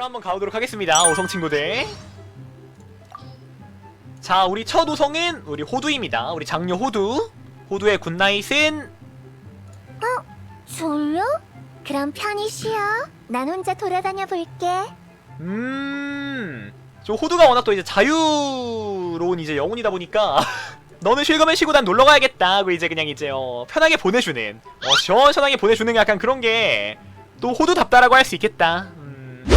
바로 한번 가보도록 하겠습니다. 오성 친구들. 자, 우리 첫 오성은 우리 호두입니다. 우리 장녀 호두. 호두의 굿나잇은 졸려? 그럼 편히 쉬어. 난 혼자 돌아다녀 볼게. 음. 저 호두가 워낙 또 이제 자유로운 이제 영혼이다 보니까 너는 쉴 거면 쉬고 난 놀러 가야겠다 하고 이제 그냥 이제 어 편하게 보내주는 어 시원시원하게 보내주는 약간 그런 게 또 호두답다라고 할 수 있겠다 음.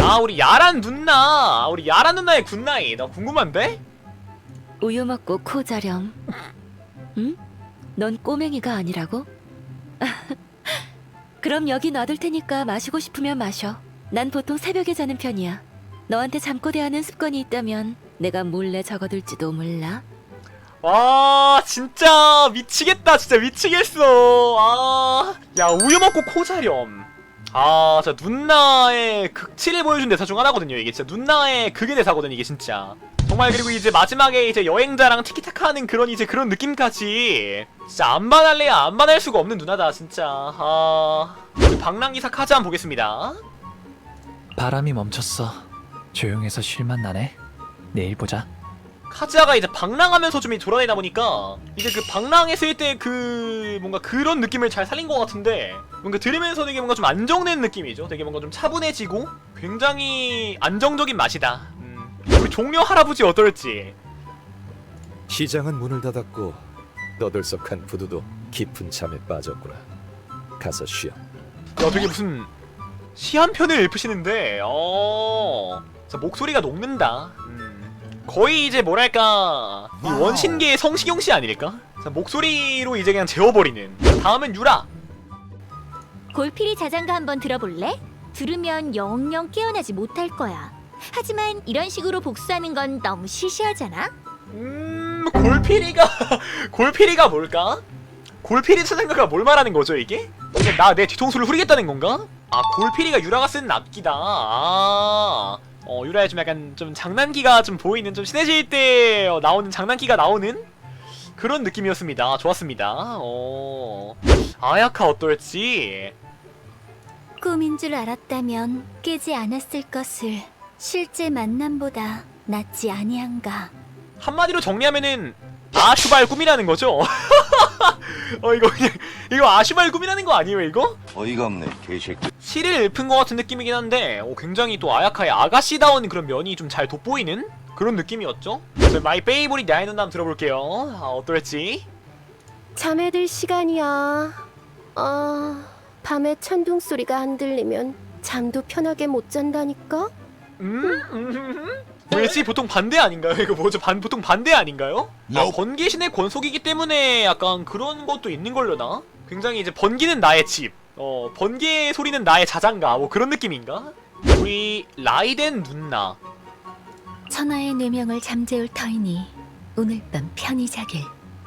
아 우리 야란 누나 아, 우리 야란 누나의 굿나잇 나 궁금한데? 우유 먹고 코 자렴. 응? 넌 꼬맹이가 아니라고? 그럼 여기 놔둘 테니까 마시고 싶으면 마셔. 난 보통 새벽에 자는 편이야. 너한테 잠꼬대하는 습관이 있다면 내가 몰래 적어둘지도 몰라. 와 진짜 미치겠다 진짜 미치겠어 아야 우유 먹고 코 자렴 아 진짜 누나의 극치를 보여준 대사 중 하나거든요 이게 진짜 누나의 극의 대사거든 이게 진짜 정말 그리고 이제 마지막에 이제 여행자랑 티키타카 하는 그런 이제 그런 느낌까지 진짜 안 반할래야 안 반할 수가 없는 누나다 진짜 아 방랑기사 카즈 한번 보겠습니다 바람이 멈췄어. 조용해서 쉴만 나네. 내일 보자. 카즈아가 이제 방랑하면서 좀 돌아다니다 보니까 이제 그 방랑했을 때 그 뭔가 그런 느낌을 잘 살린 것 같은데 뭔가 들으면서 되게 뭔가 좀 안정된 느낌이죠. 되게 뭔가 좀 차분해지고 굉장히 안정적인 맛이다. 음. 우리 종려 할아버지 어떨지. 시장은 문을 닫았고 너들썩한 부두도 깊은 잠에 빠졌구나. 가서 쉬어. 야 되게 무슨 시한 편을 읊으시는데 어 목소리가 녹는다. 음. 거의 이제 뭐랄까 이 원신계의 성시경 씨 아닐까? 자, 목소리로 이제 그냥 재워버리는. 다음은 유라. 골피리 자장가 한번 들어볼래? 들으면 영영 깨어나지 못할 거야. 하지만 이런 식으로 복수하는 건 너무 시시하잖아. 음 골피리가 골피리가 뭘까? 골피리 사장가가 뭘 말하는 거죠 이게? 이게 나 내 뒤통수를 후리겠다는 건가? 아 골피리가 유라가 쓴 악기다. 아. 어 유라의 좀 약간 좀 장난기가 좀 보이는 좀 친해질 때 어, 나오는 장난기가 나오는 그런 느낌이었습니다. 좋았습니다. 어 아야카 어떨지. 꿈인 줄 알았다면 깨지 않았을 것을 실제 만남보다 낫지 아니한가. 한마디로 정리하면은 아슈발 꿈이라는 거죠. 어 이거 그냥 이거 아슈발 꿈이라는 거 아니에요 이거? 어이가 없네 개새끼 시를 읊은 것 같은 느낌이긴 한데 어, 굉장히 또 아야카의 아가씨다운 그런 면이 좀 잘 돋보이는 그런 느낌이었죠. 저희 마이 페이보릿 야인 누나 한번 들어볼게요. 아, 어떨지? 잠에 들 시간이야. 아, 밤에 천둥 소리가 안 들리면 잠도 편하게 못 잔다니까. 음? 음? 왜지? 보통 반대 아닌가요? 이거 뭐죠? 반, 보통 반대 아닌가요? 아, 번개신의 권속이기 때문에 약간 그런 것도 있는 걸려나? 굉장히 이제 번기는 나의 집, 어, 번개 소리는 나의 자장가, 뭐 그런 느낌인가? 우리 라이덴 누나. 천하의 뇌명을 잠재울 터이니 오늘 밤 편히 자길.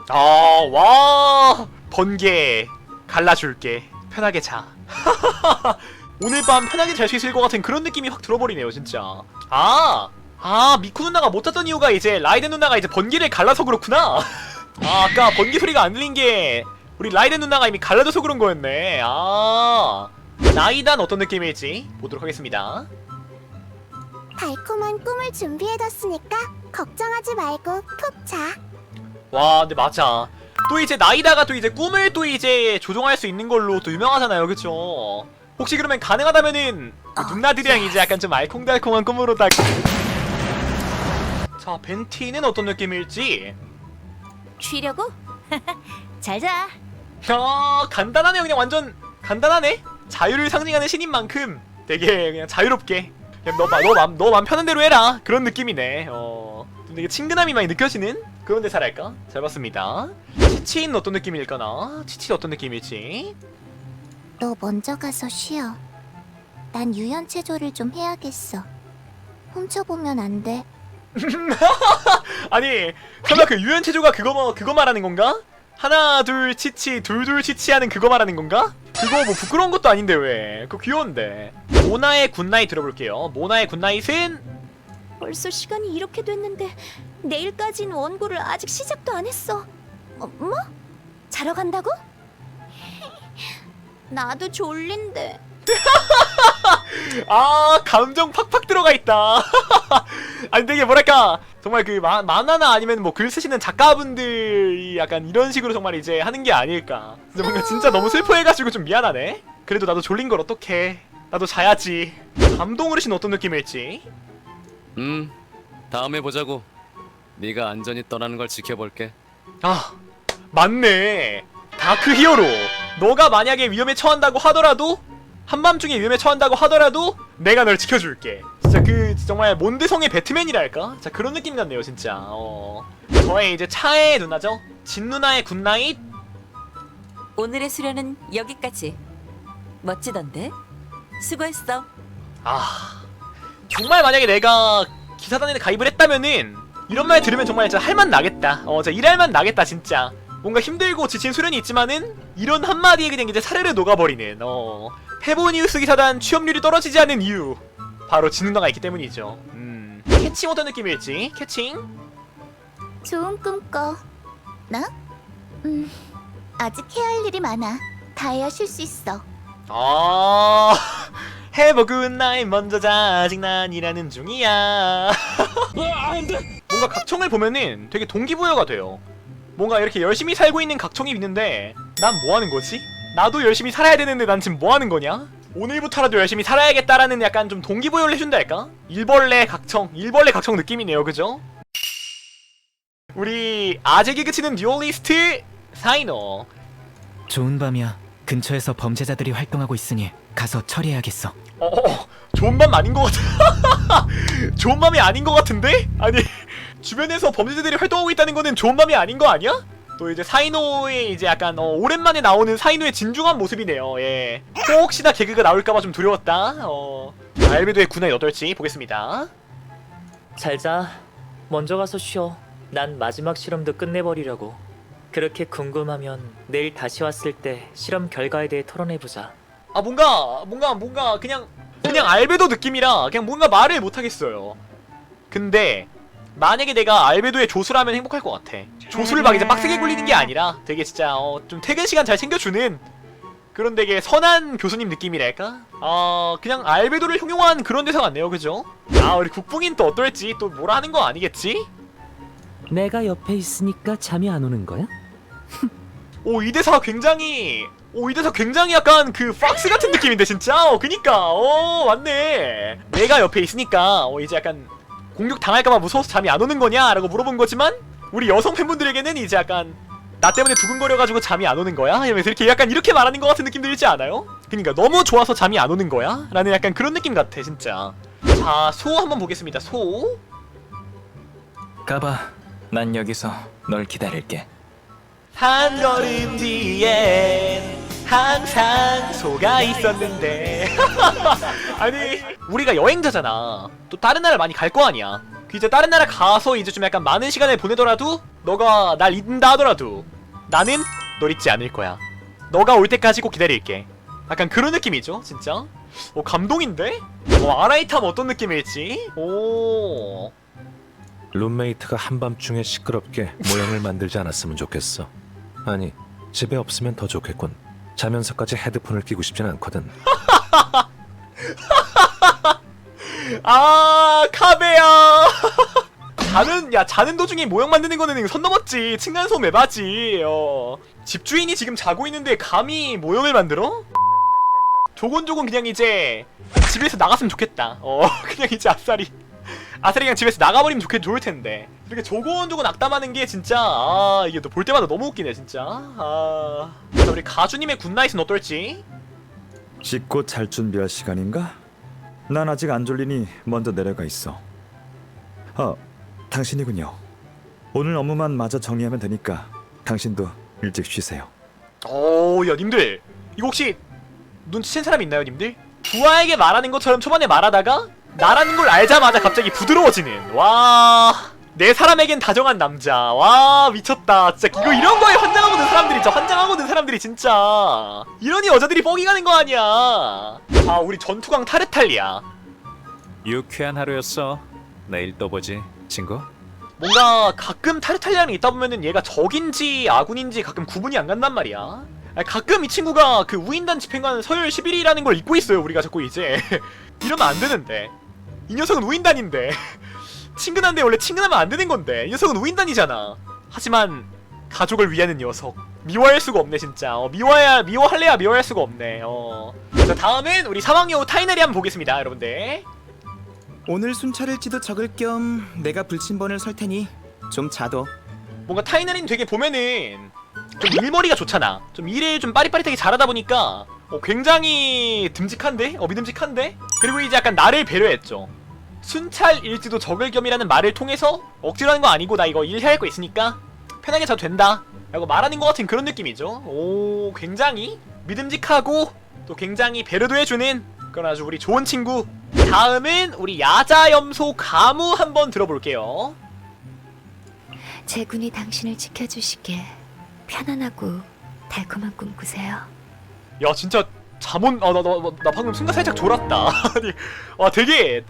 아, 와! 번개 갈라줄게. 편하게 자. 오늘 밤 편하게 잘 수 있을 것 같은 그런 느낌이 확 들어버리네요, 진짜. 아! 아, 미쿠 누나가 못 잤던 이유가 이제 라이덴 누나가 이제 번개를 갈라서 그렇구나. 아, 아까 번개 소리가 안 들린 게 우리 라이덴 누나가 이미 갈라져서 그런 거였네. 아. 나이단 어떤 느낌일지 보도록 하겠습니다. 달콤한 꿈을 준비해뒀으니까 걱정하지 말고 푹 자. 와 근데 맞아 또 이제 나이다가 또 이제 꿈을 또 이제 조종할 수 있는 걸로 또 유명하잖아요 그쵸 혹시 그러면 가능하다면은 그 누나들이랑 이제 약간 좀 알콩달콩한 꿈으로 딱 자, 벤티는 어떤 느낌일지 쉬려고? 잘 자. 아 간단하네요 그냥 완전 간단하네 자유를 상징하는 신인 만큼 되게 그냥 자유롭게 그냥 너맘너맘 너맘 편한 대로 해라 그런 느낌이네 어 좀 되게 친근함이 많이 느껴지는 그런 대사랄까 잘 봤습니다 치치는 어떤 느낌일까나 치치 어떤 느낌일지 너 먼저 가서 쉬어. 난 유연체조를 좀 해야겠어. 훔쳐보면 안 돼. 아니 설마 그 유연 체조가 그거 뭐 그거 말하는 건가? 하나 둘 치치 둘둘 치치 하는 그거 말하는 건가? 그거 뭐 부끄러운 것도 아닌데 왜 그거 귀여운데 모나의 굿나잇 들어볼게요 모나의 굿나잇은 벌써 시간이 이렇게 됐는데 내일까지는 원고를 아직 시작도 안 했어. 어, 뭐? 자러 간다고? 나도 졸린데. 아 감정 팍팍 들어가 있다. 아니 되게 뭐랄까 정말 그 마, 만화나 아니면 뭐 글 쓰시는 작가분들이 약간 이런 식으로 정말 이제 하는 게 아닐까. 근데 뭔가 진짜 너무 슬퍼해가지고 좀 미안하네. 그래도 나도 졸린 걸 어떡해. 나도 자야지. 감동 어르신 어떤 느낌일지. 음, 다음에 보자고. 네가 안전히 떠나는 걸 지켜볼게. 아 맞네. 다크 히어로. 너가 만약에 위험에 처한다고 하더라도 한밤중에 위험에 처한다고 하더라도 내가 널 지켜줄게 진짜 그 정말 몬드성의 배트맨이랄까? 자 그런 느낌 같네요 진짜 어. 저의 이제 차의 누나죠 진 누나의 굿나잇 오늘의 수련은 여기까지. 멋지던데? 수고했어. 아 정말 만약에 내가 기사단에 가입을 했다면은 이런 말 들으면 정말 진짜 할만 나겠다 어 진짜 일할 만 나겠다 진짜 뭔가 힘들고 지친 수련이 있지만은 이런 한마디에 그냥 이제 사르르 녹아버리는 어 페보니우스 기사단 취업률이 떨어지지 않는 이유 바로 진누나가 있기 때문이죠 음 캐칭 어떤 느낌일지 캐칭 좋은 꿈 꿔. 나? 음, 아직 해야 할 일이 많아. 다 해야 쉴 수 있어. 아 good night 먼저 자 아직 난 일하는 중이야 뭔가 각청을 보면은 되게 동기부여가 돼요 뭔가 이렇게 열심히 살고 있는 각청이 있는데 난 뭐하는 거지? 나도 열심히 살아야 되는데 난 지금 뭐 하는 거냐? 오늘부터라도 열심히 살아야겠다라는 약간 좀 동기부여를 해준다 할까? 일벌레 각청 일벌레 각청 느낌이네요 그죠? 우리 아재 개그 치는 듀얼리스트 사이너 좋은 밤이야. 근처에서 범죄자들이 활동하고 있으니 가서 처리해야겠어. 어, 어, 좋은 맘 아닌 것 같아. 좋은 맘이 아닌 것 같은데? 아니, 주변에서 범죄자들이 활동하고 있다는 거는 좋은 맘이 아닌 거 아니야? 또 이제 사이노의 이제 약간 어, 오랜만에 나오는 사이노의 진중한 모습이네요. 예. 혹시나 개그가 나올까봐 좀 두려웠다. 어. 알베도의 군화이 어떨지 보겠습니다. 잘 자. 먼저 가서 쉬어. 난 마지막 실험도 끝내버리려고. 그렇게 궁금하면 내일 다시 왔을 때 실험 결과에 대해 토론해보자. 아 뭔가 뭔가 뭔가 그냥 그냥 알베도 느낌이라 그냥 뭔가 말을 못 하겠어요. 근데 만약에 내가 알베도의 조수라면 행복할 것 같아. 조수를 막 이제 빡세게 굴리는 게 아니라 되게 진짜 어, 좀 퇴근 시간 잘 챙겨주는 그런 되게 선한 교수님 느낌이랄까? 어 그냥 알베도를 형용한 그런 대사 같네요, 그죠? 아 우리 국뽕인 또 어떨지 또 뭐라 하는 거 아니겠지? 내가 옆에 있으니까 잠이 안 오는 거야? 오 이 대사 굉장히 오 이 대사 굉장히 약간 그 팍스 같은 느낌인데 진짜 어 그니까 어 맞네 내가 옆에 있으니까 어 이제 약간 공격 당할까봐 무서워서 잠이 안 오는 거냐 라고 물어본 거지만 우리 여성 팬분들에게는 이제 약간 나 때문에 두근거려가지고 잠이 안 오는 거야? 이러면서 이렇게 약간 이렇게 말하는 것 같은 느낌 들지 않아요? 그니까 너무 좋아서 잠이 안 오는 거야? 라는 약간 그런 느낌 같아 진짜 자 소 한번 보겠습니다 소 가봐. 난 여기서 널 기다릴게. 한 걸음 뒤엔 항상 소가 있었는데. 아니 우리가 여행자잖아. 또 다른 나라 많이 갈 거 아니야. 그 이제 다른 나라 가서 이제 좀 약간 많은 시간을 보내더라도 너가 날 잊는다 하더라도 나는 널 잊지 않을 거야. 너가 올 때까지 꼭 기다릴게. 약간 그런 느낌이죠 진짜? 오 감동인데? 어 아라이타면 어떤 느낌일지? 오. 룸메이트가 한밤중에 시끄럽게 모형을 만들지 않았으면 좋겠어. 아니, 집에 없으면 더 좋겠군. 자면서까지 헤드폰을 끼고 싶진 않거든. 아 카베야. 자는 야 자는 도중에 모형 만드는 거는 선 넘었지. 층간소음 에바지. 어. 집주인이 지금 자고 있는데 감히 모형을 만들어? 조곤조곤 그냥 이제 집에서 나갔으면 좋겠다. 어 그냥 이제 아싸리 아싸리 그냥 집에서 나가버리면 좋겠 좋을 텐데 이렇게 조곤조곤 악담하는 게 진짜 아 이게 또 볼 때마다 너무 웃기네 진짜 아 자, 우리 가주님의 굿나잇은 어떨지 씻고 잘 준비할 시간인가? 난 아직 안 졸리니 먼저 내려가 있어. 아, 당신이군요. 오늘 업무만 마저 정리하면 되니까 당신도 일찍 쉬세요. 오, 야, 님들. 이거 혹시 눈치챈 사람 있나요, 님들? 부하에게 말하는 것처럼 초반에 말하다가 나라는 걸 알자마자 갑자기 부드러워지는. 와. 내 사람에겐 다정한 남자. 와, 미쳤다. 진짜 이거 이런 거에 환장하고는 사람들이 진짜 환장하고는 사람들이 진짜. 이러니 여자들이 뻑이 가는 거 아니야. 아, 우리 전투강 타르탈리아. 유쾌한 하루였어. 내일 또 보지, 친구. 뭔가 가끔 타르탈리아랑 있다 보면은 얘가 적인지 아군인지 가끔 구분이 안 간단 말이야. 아니, 가끔 이 친구가 그 우인단 집행관 서열 11위라는 걸 잊고 있어요. 우리가 자꾸 이제 이러면 안 되는데 이 녀석은 우인단인데 친근한데 원래 친근하면 안 되는 건데 이 녀석은 우인단이잖아 하지만 가족을 위하는 녀석 미워할 수가 없네 진짜 어, 미워야 미워할래야 미워할 수가 없네 어. 자 다음은 우리 사망여우 타이너리 한번 보겠습니다 여러분들 오늘 순찰일지도 적을 겸 내가 불침번을 설 테니 좀 자도. 뭔가 타이너리는 되게 보면은 좀 일머리가 좋잖아 좀 일을 좀 빠릿빠릿하게 잘하다 보니까 어, 굉장히 듬직한데? 어 믿음직한데? 그리고 이제 약간 나를 배려했죠 순찰 일지도 적을 겸이라는 말을 통해서 억지로 하는 거 아니고 나 이거 일 해야 할 거 있으니까 편하게 자도 된다. 라고 말하는 것 같은 그런 느낌이죠. 오 굉장히 믿음직하고 또 굉장히 배려도 해주는 그런 아주 우리 좋은 친구. 다음은 우리 야자염소 가무 한번 들어볼게요. 제군이 당신을 지켜주시게 편안하고 달콤한 꿈 꾸세요. 야 진짜 잠온 아나 나나 방금 순간 살짝 졸았다. 아니 와 되게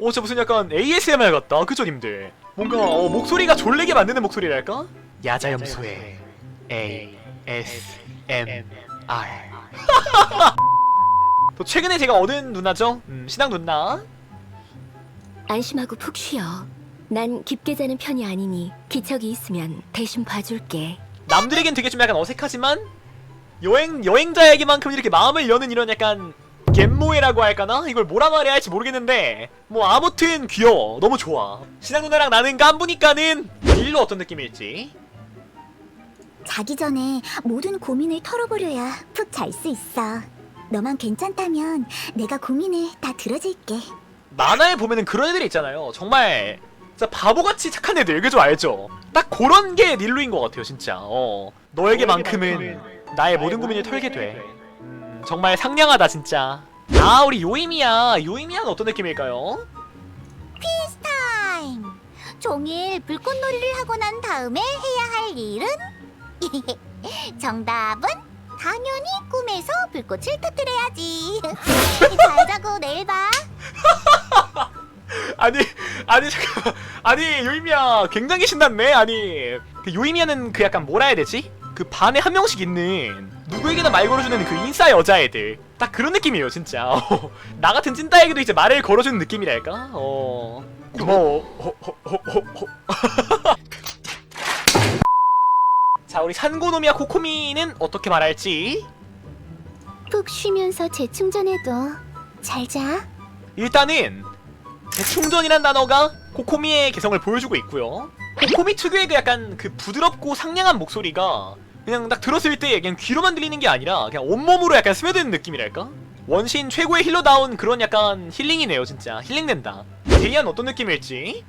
어 진짜 무슨 약간 ASMR 같다. 그죠 님들? 뭔가 어, 목소리가 졸리게 만드는 목소리랄까? 야자염소의 ASMR 또 최근에 제가 얻은 누나죠? 음, 신앙 누나. 안심하고 푹 쉬어. 난 깊게 자는 편이 아니니 기척이 있으면 대신 봐줄게. 남들에겐 되게 좀 약간 어색하지만 여행 여행자에게만큼 이렇게 마음을 여는 이런 약간 갯모해라고 할까나? 이걸 뭐라 말해야 할지 모르겠는데 뭐 아무튼 귀여워. 너무 좋아. 신랑 누나랑 나는 깐부니까는 일로 어떤 느낌일지. 자기 전에 모든 고민을 털어버려야 푹 잘 수 있어. 너만 괜찮다면 내가 고민을 다 들어줄게. 만화에 보면은 그런 애들이 있잖아요. 정말 진짜 바보같이 착한 애들. 그죠? 알죠? 딱 그런 게 닐루인 것 같아요 진짜. 어. 너에게만큼은 나의 모든 고민을 털게 돼 음, 정말 상냥하다 진짜 아 우리 요이미야 요이미야는 어떤 느낌일까요? 타임. 종일 불꽃놀이를 하고 난 다음에 해야 할 일은 정답은 당연히 꿈에서 불꽃을 터뜨려야지. 잘 자고 내일 봐. 아니 아니 잠깐만 아니 요이미야 굉장히 신났네 아니 그 요이미야는 그 약간 뭐라 해야 되지 그 반에 한 명씩 있는 누구에게나 말 걸어주는 그 인싸 여자애들 딱 그런 느낌이에요 진짜 어, 나 같은 찐따에게도 이제 말을 걸어주는 느낌이랄까 어 고마워 어, 어. 자 우리 산고노미와 코코미는 어떻게 말할지 푹 쉬면서 재충전해도 잘 자. 일단은 재충전이란 단어가 코코미의 개성을 보여주고 있고요. 코코미 특유의 그 약간 그 부드럽고 상냥한 목소리가 그냥 딱 들었을 때 그냥 귀로만 들리는 게 아니라 그냥 온몸으로 약간 스며드는 느낌이랄까? 원신 최고의 힐러다운 그런 약간 힐링이네요 진짜 힐링된다 데이안 어떤 느낌일지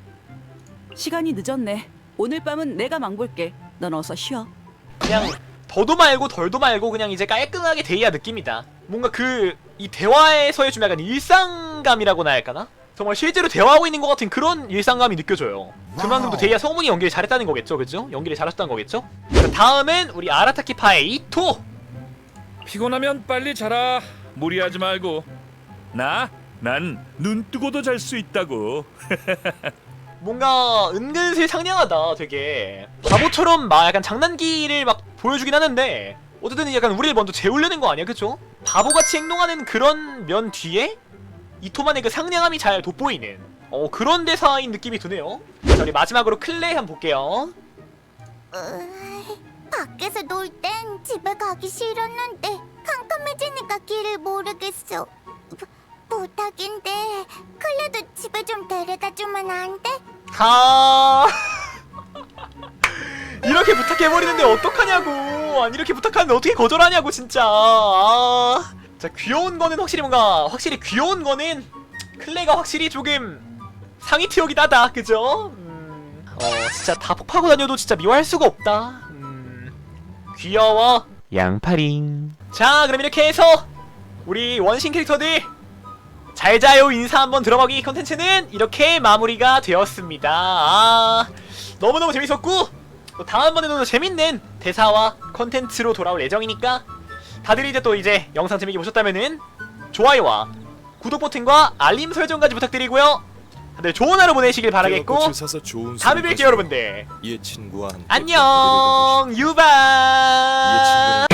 시간이 늦었네. 오늘 밤은 내가 망볼게. 넌 어서 쉬어. 그냥 더도 말고 덜도 말고 그냥 이제 깔끔하게 데이아 느낌이다 뭔가 그 이 대화에서의 좀 약간 일상감이라고나 할까나? 정말 실제로 대화하고 있는 것 같은 그런 일상감이 느껴져요 그만큼 또 데이아 성분이 연기를 잘했다는 거겠죠 그죠? 연기를 잘하셨다는 거겠죠? 자, 다음은 우리 아라타키파의 이토 피곤하면 빨리 자라. 무리하지 말고. 나? 난 눈 뜨고도 잘 수 있다고. 뭔가 은근슬 상냥하다 되게 바보처럼 막 약간 장난기를 막 보여주긴 하는데 어쨌든 약간 우리를 먼저 재우려는 거 아니야 그쵸? 바보같이 행동하는 그런 면 뒤에 이토만의 그 상냥함이 잘 돋보이는 어 그런 대사인 느낌이 드네요 자 우리 마지막으로 클레이 한번 볼게요 밖에서 놀 땐 집에 가기 싫었는데 캄캄해지니까 길을 모르겠어. 부, 부탁인데 클레도 집에 좀 데려다 주면 안 돼? 가 이렇게 부탁해버리는데 어떡하냐고 아니 이렇게 부탁하는데 어떻게 거절하냐고 진짜 아. 자 귀여운 거는 확실히 뭔가 확실히 귀여운 거는 클레가 확실히 조금 상위 티어긴 하다 그죠? 음, 어 진짜 다 폭파하고 다녀도 진짜 미워할 수가 없다 음, 귀여워 양파링 자 그럼 이렇게 해서 우리 원신 캐릭터들 잘 자요 인사 한번 들어보기 컨텐츠는 이렇게 마무리가 되었습니다. 아, 너무너무 재밌었고 또 다음번에도 더 재밌는 대사와 컨텐츠로 돌아올 예정이니까 다들 이제 또 이제 영상 재밌게 보셨다면은 좋아요와 구독 버튼과 알림 설정까지 부탁드리고요. 다들 좋은 하루 보내시길 바라겠고 다음에 뵐게요 여러분들. 이 친구와 안녕 유바